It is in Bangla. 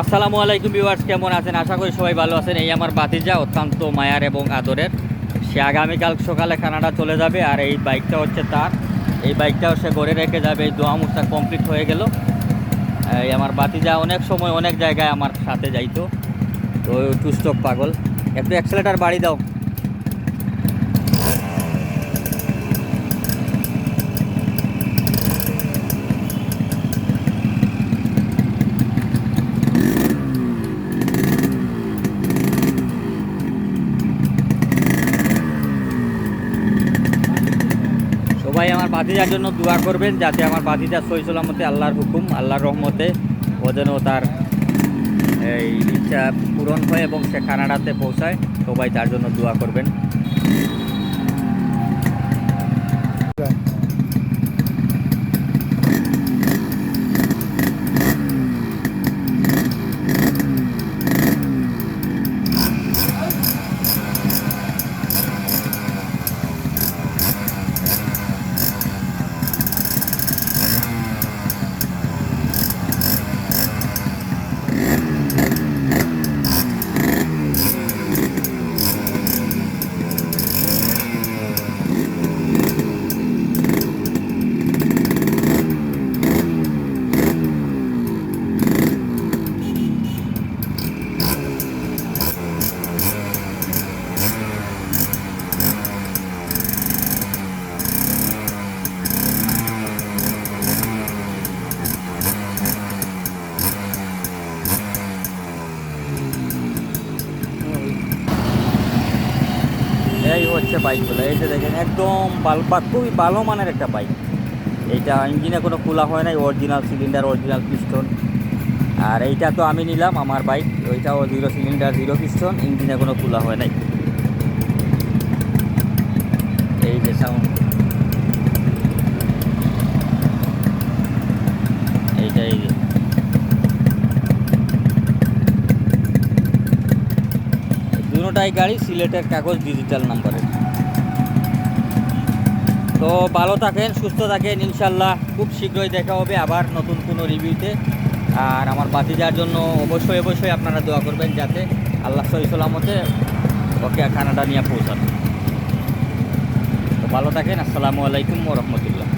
আসসালামু আলাইকুম ভিউয়ার্স, কেমন আছেন? আশা করি সবাই ভালো আছেন। এই আমার বাতিজা অত্যন্ত মায়ার এবং আদরের। সে আগামীকাল সকালে কানাডা চলে যাবে আর এই বাইকটা হচ্ছে তার। এই বাইকটাও সে গড়ে রেখে যাবে। এই দোয়া মুস্তা কমপ্লিট হয়ে গেল। এই আমার বাতিজা অনেক সময় অনেক জায়গায় আমার সাথে যাইতো। তো টুস্টক পাগল। একটু অ্যাক্সেলেটার বাড়ি দাও সবাই আমার বাতিজার জন্য দোয়া করবেন যাতে আমার বাতিজা সলামতে আল্লাহর হুকুম, আল্লাহর রহমতে ও যেন তার এই ইচ্ছা পূরণ হয় এবং সে কানাডাতে পৌঁছায়, সবাই তার জন্য দোয়া করবেন। হচ্ছে বাইকগুলো। এই যে দেখেন, একদম ভালো বা খুবই ভালো মানের একটা বাইক। এইটা ইঞ্জিনে কোনো খোলা হয় নাই অরিজিনাল সিলিন্ডার অরিজিনাল পিস্টন আর এইটা তো আমি নিলাম আমার বাইক, ওইটাও জিরো সিলিন্ডার জিরো পিস্টন ইঞ্জিনে কোনো খোলা হয় নাই। এই যে সাউন্ড এইটা, এই যে। দুটাই গাড়ি সিলেটের কাগজ ডিজিটাল নাম্বারের তো ভালো থাকেন, সুস্থ থাকেন ইনশাল্লাহ খুব শীঘ্রই দেখা হবে আবার নতুন কোনো রিভিউতে। আর আমার বাতি যাওয়ার জন্য অবশ্যই অবশ্যই আপনারা দোয়া করবেন যাতে আল্লাহ সহি সালামতে ওকে কানাডা নিয়ে পৌঁছান। তো ভালো থাকেন, আসসালামু আলাইকুম রহমতুল্লাহ।